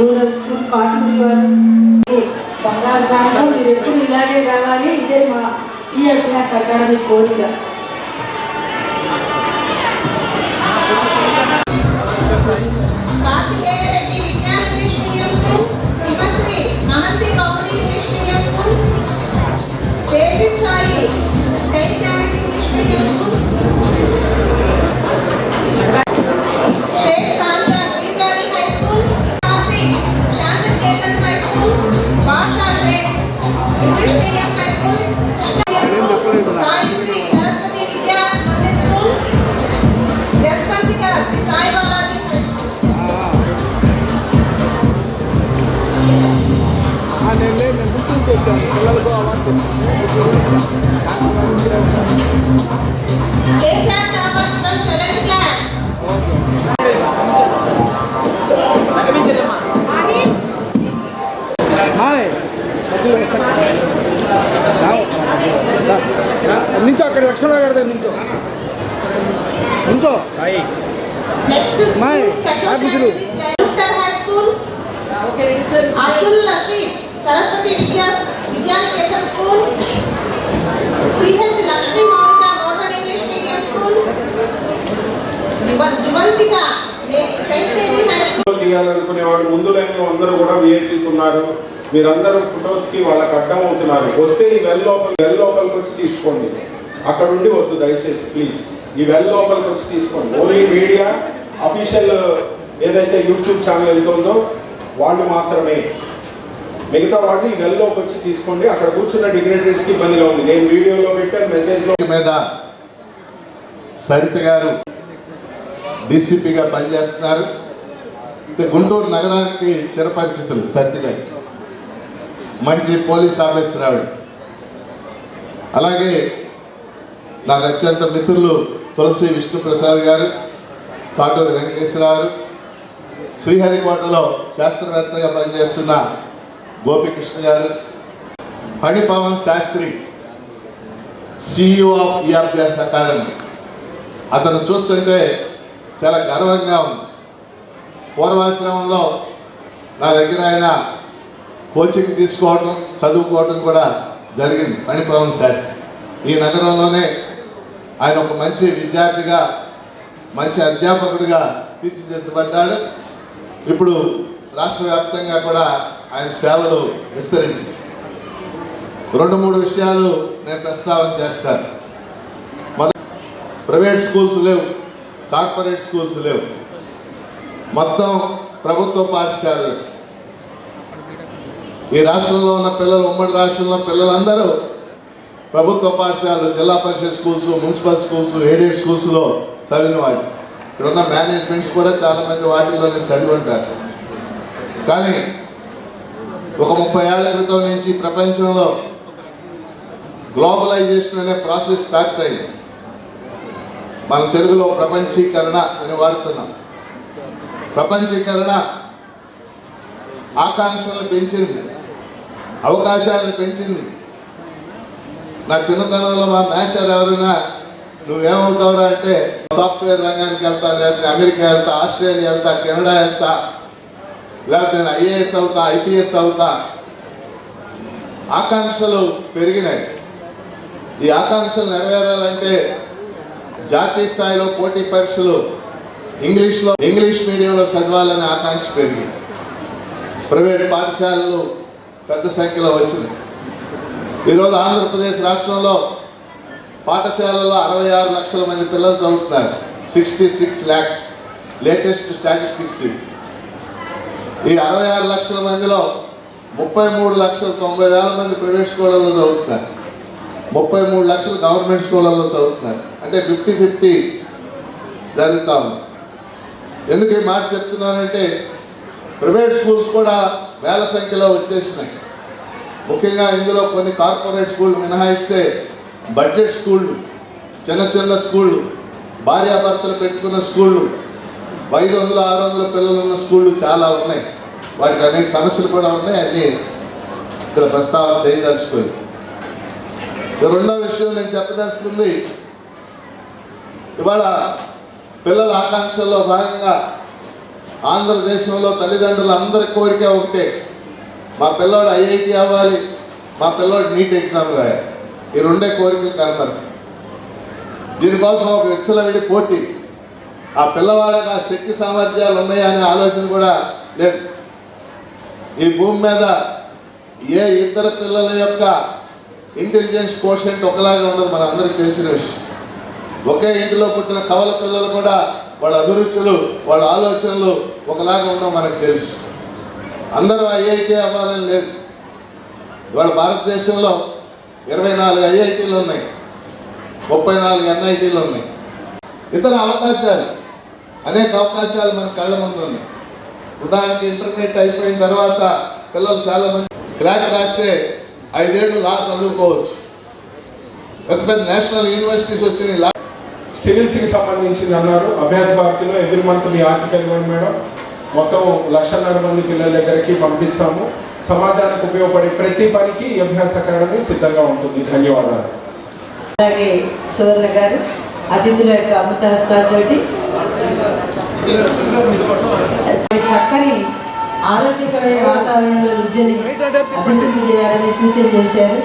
Rural school cotton బంగారు దాంట్లో మీరు ఎప్పుడు ఇలాగే రావాలి ఇదే మా ఈ క్లాస్ అకాడమీ కోరిక. కార్తికేయ రెడ్డి యువ- యువంతిక మే- సెయింట్ మేరీ హై స్కూల్ తీయాలనుకునే వాళ్ళు ముందు లైన్లో అందరూ కూడా విఐపీస్ ఉన్నారు. మీరందరూ ఫొటోస్కి వాళ్ళకి అడ్డం అవుతున్నారు. వస్తే ఈ వెల్ లోపల వెల్ లోపలికి వచ్చి తీసుకోండి. అక్కడ ఉండి వద్దు దయచేసి ప్లీజ్ ఈ వెల్ లోపలికి వచ్చి తీసుకోండి. ఓన్లీ మీడియా అఫీషియల్ ఏదైతే యూట్యూబ్ ఛానల్ ఎంత ఉందో వాళ్ళు మాత్రమే. మిగతా వాళ్ళు ఈ వెల్లోకి వచ్చి తీసుకోండి. అక్కడ కూర్చున్న డిగ్నేటరీస్కి ఇబ్బందిగా ఉంది నేను వీడియోలో పెట్టాను మెసేజ్లో మీద సరిత గారు డీసీపీగా పనిచేస్తున్నారు. గుంటూరు నగరానికి చిరపరిచితులు సరిత గారు మంచి పోలీస్ ఆఫీసర్ ఆవిడ. అలాగే నాకు అత్యంత మిత్రులు తులసి విష్ణుప్రసాద్ గారు కాటూరి వెంకటేశ్వరరావు శ్రీహరికోటలో శాస్త్రవేత్తగా పనిచేస్తున్న గోపికృష్ణ గారు Panipavan Sastry CEO of ERPS academy అతను చూస్తుంటే చాలా గర్వంగా ఉంది. పూర్వాశ్రమంలో నా దగ్గర ఆయన కోచింగ్ తీసుకోవటం చదువుకోవటం కూడా జరిగింది. మణిపురం శాస్త్రి. ఈ నగరంలోనే ఆయన ఒక మంచి విద్యార్థిగా మంచి అధ్యాపకుడిగా తీర్చిదిద్దబడ్డాడు. ఇప్పుడు రాష్ట్ర వ్యాప్తంగా కూడా ఆయన సేవలు విస్తరించి రెండు మూడు విషయాలు నేను ప్రస్తావన చేస్తాను. ప్రైవేట్ స్కూల్స్ లేవు. కార్పొరేట్ స్కూల్స్ లేవు. మొత్తం ప్రభుత్వ పాఠశాలలు. ఈ రాష్ట్రంలో ఉన్న పిల్లలు ఉమ్మడి రాష్ట్రంలో పిల్లలందరూ ప్రభుత్వ పాఠశాలలు zilla parishad schools municipal schools aided స్కూల్స్లో చదివిన వాళ్ళు. ఇక్కడ ఉన్న మేనేజ్మెంట్స్ కూడా చాలామంది వాటిల్లోనే చదివి ఉంటారు కానీ ఒక ముప్పై ఏళ్ళ క్రితం నుంచి ప్రపంచంలో గ్లోబలైజేషన్ అనే ప్రాసెస్ స్టార్ట్ అయింది. మన తెలుగులో ప్రపంచీకరణ అని వాడుతున్నాం. ప్రపంచీకరణ ఆకాంక్షలను పెంచింది. అవకాశాలను పెంచింది. నా చిన్నతనంలో మా మేషర్ ఎవరైనా నువ్వేమవుతావురా అంటే సాఫ్ట్వేర్ రంగానికి వెళ్తా లేకపోతే అమెరికా వెళ్తా ఆస్ట్రేలియా వెళ్తా కెనడా వెళ్తా లేకపోతే నేను ఐఏఎస్ అవుతా ఐపీఎస్ అవుతా. ఆకాంక్షలు పెరిగినాయి. ఈ ఆకాంక్షలు నెరవేరాలంటే జాతీయ స్థాయిలో పోటీ పరీక్షలు ఇంగ్లీష్లో ఇంగ్లీష్ మీడియంలో చదవాలనే ఆకాంక్ష పెరిగింది ప్రైవేట్ పాఠశాలలు పెద్ద సంఖ్యలో వచ్చినాయి ఈరోజు ఆంధ్రప్రదేశ్ రాష్ట్రంలో పాఠశాలలో అరవై ఆరు లక్షల మంది పిల్లలు చదువుతున్నారు. Sixty six lakhs latest statistics ఈ అరవై ఆరు లక్షల మందిలో ముప్పై మూడు లక్షల తొంభై వేల మంది ప్రైవేట్ స్కూళ్ళలో చదువుతున్నారు. ముప్పై మూడు లక్షలు గవర్నమెంట్ స్కూళ్ళల్లో చదువుతున్నారు. అంటే ఫిఫ్టీ ఫిఫ్టీ జరుగుతా ఉంది ఎందుకు ఈ మాట చెప్తున్నానంటే ప్రైవేట్ స్కూల్స్ కూడా వేల సంఖ్యలో వచ్చేసినాయి. ముఖ్యంగా ఇందులో కొన్ని కార్పొరేట్ స్కూళ్ళు మినహాయిస్తే బడ్జెట్ స్కూళ్ళు చిన్న చిన్న స్కూళ్ళు భార్యాభర్తలు పెట్టుకున్న స్కూళ్ళు ఐదు వందల ఆరు వందల పిల్లలు ఉన్న స్కూళ్ళు చాలా ఉన్నాయి. వాటికి అనేక సమస్యలు కూడా ఉన్నాయి అన్నీ ఇక్కడ ప్రస్తావన చేయదలుచుకోండి రెండో విషయం నేను చెప్పదలుచుకుంది ఇవాళ పిల్లల ఆకాంక్షల్లో భాగంగా ఆంధ్రదేశంలో తల్లిదండ్రులు అందరి కోరిక ఒకటే. మా పిల్లోడు ఐఐటి అవ్వాలి మా పిల్లోడు నీట్ ఎగ్జామ్ రాయాలి. ఈ రెండే కోరికలు కనపరు దీనికోసం ఒక విచ్చలవిడి పోటీ. ఆ పిల్లవాడికి ఆ శక్తి సామర్థ్యాలు ఉన్నాయా అనే ఆలోచన కూడా లేదు. ఈ భూమి మీద ఏ ఇద్దరు పిల్లల యొక్క ఇంటెలిజెన్స్ కోషెంట్ ఒకలాగా ఉండదు మన అందరికి తెలిసిన విషయం. ఒకే ఇంటిలో పుట్టిన కవల పిల్లలు కూడా వాళ్ళ అభిరుచులు వాళ్ళ ఆలోచనలు ఒకలాగా ఉండడం మనకు తెలుసు. అందరూ ఐఐటి అవ్వాలని లేదు. ఇవాళ భారతదేశంలో ఇరవై నాలుగు ఐఐటీలు ఉన్నాయి. ముప్పై నాలుగు ఎన్ఐటీలు ఉన్నాయి. ఇతర అవకాశాలు అనేక అవకాశాలు మన కళ్ళ ముందు ఉన్నాయి. ఉదాహరణకి ఇంటర్మీడియట్ అయిపోయిన తర్వాత పిల్లలు చాలా మంది క్లాక్ రాస్తే ఐదేళ్ళు లా చదువుకోవచ్చు. పెద్ద పెద్ద నేషనల్ యూనివర్సిటీస్ వచ్చినాయి. లా సివిల్స్కి సంబంధించింది అన్నారు. అభ్యాస భారతిలో ఎవ్రీ మంత్ మీ ఆర్టికల్ ఇవ్వండి మేడం. మొత్తం లక్షన్నర మంది పిల్లల దగ్గరికి పంపిస్తాము. సమాజానికి ఉపయోగపడే ప్రతి పనికి అభ్యాస అకాడమీ సిద్ధంగా ఉంటుంది. ధన్యవాదాలు. అలాగే సువర్ణ గారు అతిథుల యొక్క అమృత చక్కని ఆరోగ్యకరమైన వాతావరణంలో విద్యని అభివృద్ధి చేయాలని సూచన చేశారు.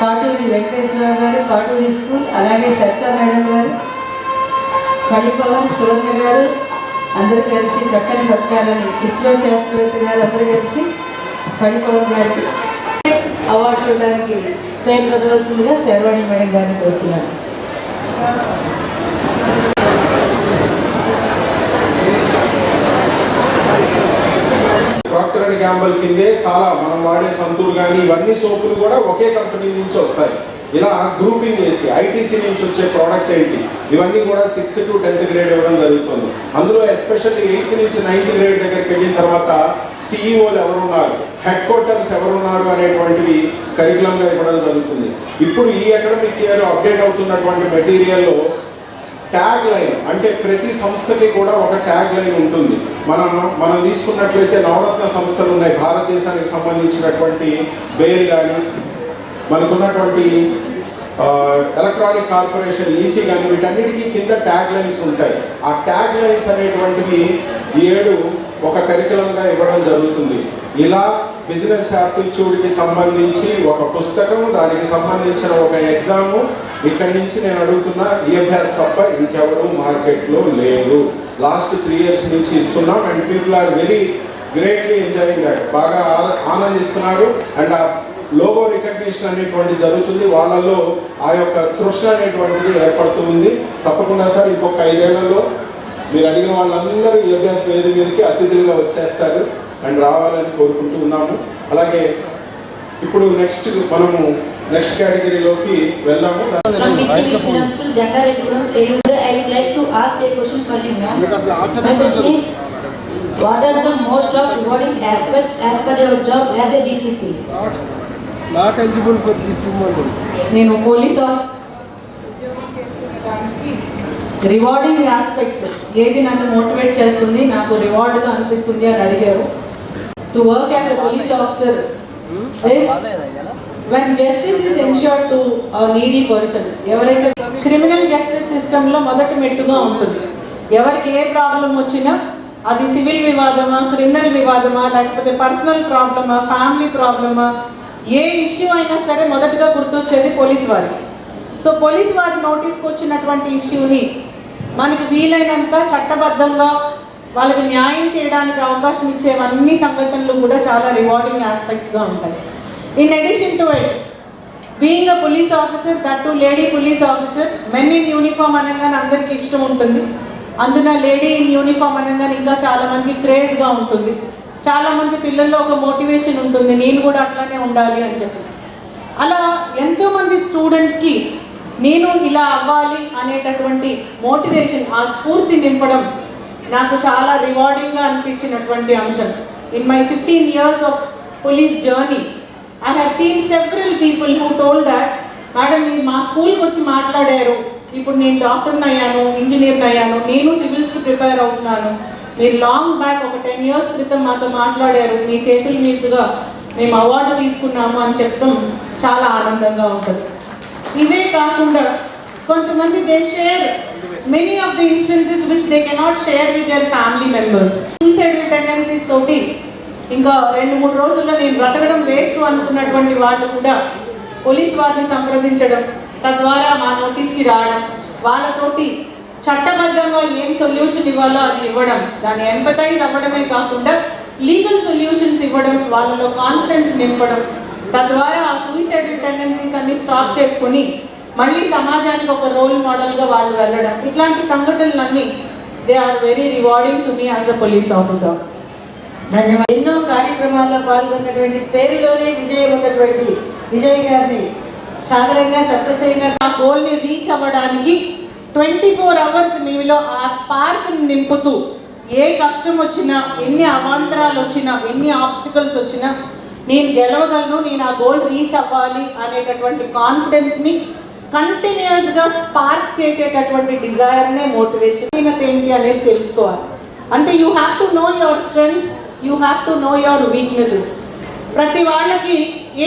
కాటూరి వెంకటేశ్వరరావు గారు కాటూరి స్కూల్ అలాగే సరితా మేడం గారు కడిపవన్ సువర్ణ గారు అందరూ కలిసి చక్కని సత్కారాన్ని ఇస్రో శాస్త్రవేత్త గారు అందరూ కలిసి కడిపవన్ గారికి అవార్డ్స్ ఇవ్వడానికి పేరు చదవలసిందిగా శర్వాణి మేడం గారిని కోరుతున్నాను. ప్రాక్టర్ అండ్ గ్యాంబల్ కిందే చాలా మనం వాడే సంతూర్ కానీ ఇవన్నీ సోపులు కూడా ఒకే కంపెనీ నుంచి వస్తాయి. ఇలా గ్రూపింగ్ చేసి ఐటీసీ నుంచి వచ్చే ప్రోడక్ట్స్ ఏంటి? ఇవన్నీ కూడా సిక్స్త్ టు టెన్త్ గ్రేడ్ ఇవ్వడం జరుగుతుంది. అందులో ఎస్పెషల్లీ ఎయిత్ నుంచి నైన్త్ గ్రేడ్ దగ్గరికి వెళ్ళిన తర్వాత సిఇఓలు ఎవరున్నారు హెడ్ క్వార్టర్స్ ఎవరున్నారు అనేటువంటివి కరికులంగా ఇవ్వడం జరుగుతుంది. ఇప్పుడు ఈ అకాడమిక్ ఇయర్ అప్డేట్ అవుతున్నటువంటి మెటీరియల్లో ట్యాగ్ లైన్ అంటే ప్రతి సంస్థకి కూడా ఒక ట్యాగ్ లైన్ ఉంటుంది. మనం మనం తీసుకున్నట్లయితే నవరత్న సంస్థలు ఉన్నాయి. భారతదేశానికి సంబంధించినటువంటి బేల్ కానీ మనకున్నటువంటి ఎలక్ట్రానిక్ కార్పొరేషన్ ఈసీ కానీ వీటన్నిటికీ కింద ట్యాగ్ లైన్స్ ఉంటాయి. ఆ ట్యాగ్ లైన్స్ అనేటువంటివి ఏడు ఒక కరికులంగా ఇవ్వడం జరుగుతుంది. ఇలా బిజినెస్ యాప్టిట్యూడ్కి సంబంధించి ఒక పుస్తకం దానికి సంబంధించిన ఒక ఎగ్జాము ఇక్కడి నుంచి నేను అడుగుతున్న ఈ అభ్యాస్ తప్ప ఇంకెవరు మార్కెట్లో లేరు. లాస్ట్ త్రీ ఇయర్స్ నుంచి ఇస్తున్నాం and people are very greatly enjoying బాగా ఆనందిస్తున్నారు అండ్ ఆ లోగో రికగ్నిషన్ అనేటువంటి జరుగుతుంది. వాళ్ళలో ఆ యొక్క తృష్ణ అనేటువంటిది ఏర్పడుతూ ఉంది. తప్పకుండా సార్ ఇంకొక ఐదేళ్ళలో మీరు అడిగిన వాళ్ళందరూ ఈ వేది మీదకి అతిథులుగా వచ్చేస్తారు అండ్ రావాలని కోరుకుంటూ ఉన్నాము. అలాగే ఇప్పుడు నెక్స్ట్ మనము నెక్స్ట్ కేటగిరీలోకి వెళ్ళాము నాట్ ఎలిజిబుల్ ఫర్ దిస్ నేను పోలీస్ రివార్డింగ్ ఆస్పెక్ట్స్ ఏది నన్ను మోటివేట్ చేస్తుంది నాకు రివార్డ్గా అనిపిస్తుంది అని అడిగారు. To work as a police officer when justice is ensure to needy person ఎవరైతే క్రిమినల్ జస్టిస్ సిస్టంలో మొదటి మెట్టుగా ఉంటుంది ఎవరికి ఏ ప్రాబ్లం వచ్చినా అది సివిల్ వివాదమా క్రిమినల్ వివాదమా లేకపోతే పర్సనల్ ప్రాబ్లమా ఫ్యామిలీ ప్రాబ్లమా ఏ ఇష్యూ అయినా సరే మొదటగా గుర్తొచ్చేది పోలీస్ వారికి. సో పోలీస్ వారి నోటీస్కి వచ్చినటువంటి ఇష్యూని మనకి వీలైనంత చట్టబద్ధంగా వాళ్ళకి న్యాయం చేయడానికి అవకాశం ఇచ్చేవన్నీ సంఘటనలు కూడా చాలా రివార్డింగ్ ఆస్పెక్ట్స్గా ఉంటాయి. In addition to it being a police officer that to lady police officer men in uniform అనగానే అందరికీ ఇష్టం ఉంటుంది. అందున లేడీ ఇన్ యూనిఫామ్ అనగానే ఇంకా చాలామంది క్రేజ్గా ఉంటుంది. చాలామంది పిల్లల్లో ఒక మోటివేషన్ ఉంటుంది. నేను కూడా అట్లానే ఉండాలి అని చెప్పి. అలా ఎంతోమంది స్టూడెంట్స్కి నేను ఇలా అవ్వాలి అనేటటువంటి మోటివేషన్ ఆ స్ఫూర్తి నింపడం నాకు చాలా రివార్డింగ్గా అనిపించినటువంటి అంశం. In my fifteen years of police journey I have seen several people who told that madam మీరు మా స్కూల్కి వచ్చి మాట్లాడారు. ఇప్పుడు నేను డాక్టర్ని అయ్యాను ఇంజనీర్ని అయ్యాను నేను సివిల్స్కి ప్రిపేర్ అవుతున్నాను. మీరు లాంగ్ బ్యాక్ ఒక టెన్ ఇయర్స్ క్రితం మాతో మాట్లాడారు. మీ చేతుల మీదుగా మేము అవార్డు తీసుకున్నాము అని చెప్పడం చాలా ఆనందంగా ఉంటుంది. ఇవే కాకుండా కొంతమంది they share many of the incidences which they cannot share with their family members suicidal tendencies తోటి ఇంకా రెండు మూడు రోజుల్లో నేను బ్రతకడం వేస్ట్ అనుకున్నటువంటి వాళ్ళు కూడా పోలీస్ వారిని సంప్రదించడం తద్వారా మా నోటీస్కి రావడం వాళ్ళతోటి చట్టబద్ధంగా ఏం సొల్యూషన్ ఇవ్వాలో అది ఇవ్వడం దాన్ని ఎంపటైజ్ అవ్వడమే కాకుండా లీగల్ సొల్యూషన్స్ ఇవ్వడం వాళ్ళలో కాన్ఫిడెన్స్ నింపడం తద్వారా ఆ సూసైడల్ టెండెన్సీస్ అన్ని స్టాప్ చేసుకుని మళ్ళీ సమాజానికి ఒక రోల్ మోడల్గా వాళ్ళు వెళ్ళడం. ఇట్లాంటి సంఘటనలన్నీ they are very rewarding to me as a police officer ధన్యవాదాలు ఎన్నో కార్యక్రమాల్లో పాల్గొన్నటువంటి పేరులోనే విజయం ఉన్నటువంటి విజయ్ గారిని సాధారణంగా సత్యసేయంగా ఆ గోల్ని రీచ్ అవ్వడానికి ట్వంటీ ఫోర్ అవర్స్ మీలో ఆ స్పార్క్ నింపుతూ ఏ కష్టం వచ్చినా ఎన్ని అవాంతరాలు వచ్చినా ఎన్ని ఆబ్స్టికల్స్ వచ్చినా నేను గెలవగలను నేను ఆ గోల్ రీచ్ అవ్వాలి అనేటటువంటి కాన్ఫిడెన్స్ని కంటిన్యూస్గా స్పార్క్ చేసేటటువంటి డిజైర్నే మోటివేషన్ ఏంటి అనేది తెలుసుకోవాలి. అంటే you have to know your strengths you have to know your weaknesses ప్రతి వాళ్ళకి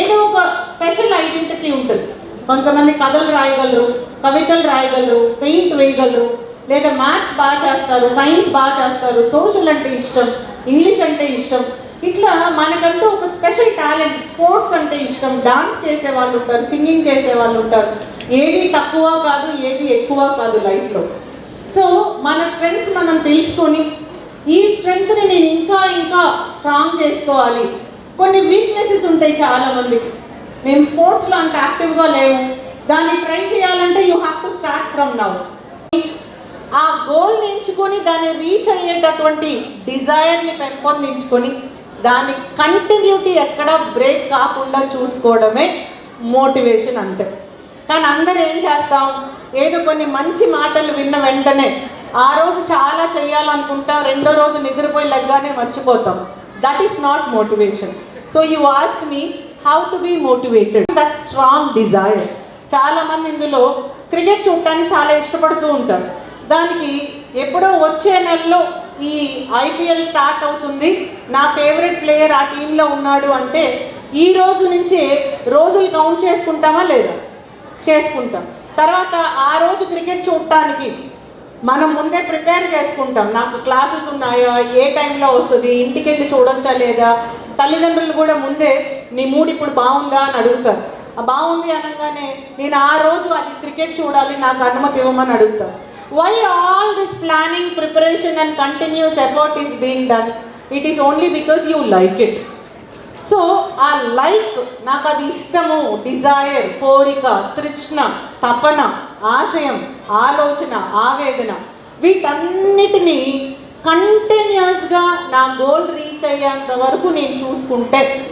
ఏదో ఒక స్పెషల్ ఐడెంటిటీ ఉంటుంది. కొంతమంది కథలు రాయగలరు కవితలు రాయగలరు పెయింట్ వేయగలరు లేదా మ్యాథ్స్ బాగా చేస్తారు సైన్స్ బాగా చేస్తారు సోషల్ అంటే ఇష్టం ఇంగ్లీష్ అంటే ఇష్టం. ఇట్లా మనకంటూ ఒక స్పెషల్ టాలెంట్ స్పోర్ట్స్ అంటే ఇష్టం. డాన్స్ చేసే వాళ్ళు ఉంటారు సింగింగ్ చేసే వాళ్ళు ఉంటారు. ఏది తక్కువ కాదు ఏది ఎక్కువ కాదు లైఫ్లో. సో మన స్ట్రెంగ్స్ మనం తెలుసుకొని ఈ స్ట్రెంగ్త్ని నేను ఇంకా ఇంకా స్ట్రాంగ్ చేసుకోవాలి. కొన్ని వీక్నెసెస్ ఉంటాయి చాలా మందికి మేము స్పోర్ట్స్లో అంత యాక్టివ్గా లేవు దాన్ని ట్రై చేయాలంటే you have to start from now ఆ గోల్ని ఎంచుకొని దాన్ని రీచ్ అయ్యేటటువంటి డిజైర్ని పెంపొందించుకొని దాని కంటిన్యూటీ ఎక్కడ బ్రేక్ కాకుండా చూసుకోవడమే మోటివేషన్ అంతే. కానీ అందరూ ఏం చేస్తాం? ఏదో కొన్ని మంచి మాటలు విన్న వెంటనే ఆ రోజు చాలా చేయాలనుకుంటాం రెండో రోజు నిద్రపోయి లెగ్గానే మర్చిపోతాం. That is not motivation so you ask me how to be motivated that strong desire చాలా మంది ఇందులో క్రికెట్ చూడటానికి చాలా ఇష్టపడుతూ ఉంటారు. దానికి ఎప్పుడో వచ్చే నెలలో ఈ ఐపీఎల్ స్టార్ట్ అవుతుంది. నా ఫేవరెట్ ప్లేయర్ ఆ టీంలో ఉన్నాడు అంటే ఈ రోజు నుంచే రోజులు కౌంట్ చేసుకుంటామా లేదా? చేసుకుంటాం. తర్వాత ఆ రోజు క్రికెట్ చూడటానికి మనం ముందే ప్రిపేర్ చేసుకుంటాం. నాకు క్లాసెస్ ఉన్నాయా? ఏ టైంలో వస్తుంది? ఇంటికి వెళ్ళి చూడొచ్చా లేదా? తల్లిదండ్రులు కూడా ముందే నీ మూడ్ ఇప్పుడు బాగుందా అని అడుగుతారు. బాగుంది అనగానే నేను ఆ రోజు అది క్రికెట్ చూడాలి నాకు అనుమతి ఇవ్వమని అడుగుతాను why all this planning preparation and continuous effort is being done it is only because you like it so uh like నాకు అది ఇష్టము. డిజైర్ కోరిక తృష్ణ తపన. ఆశయం ఆలోచన ఆవేదన. వీటన్నిటినీ కంటిన్యూస్గా నా గోల్ రీచ్ అయ్యేంత వరకు నేను చూసుకుంటే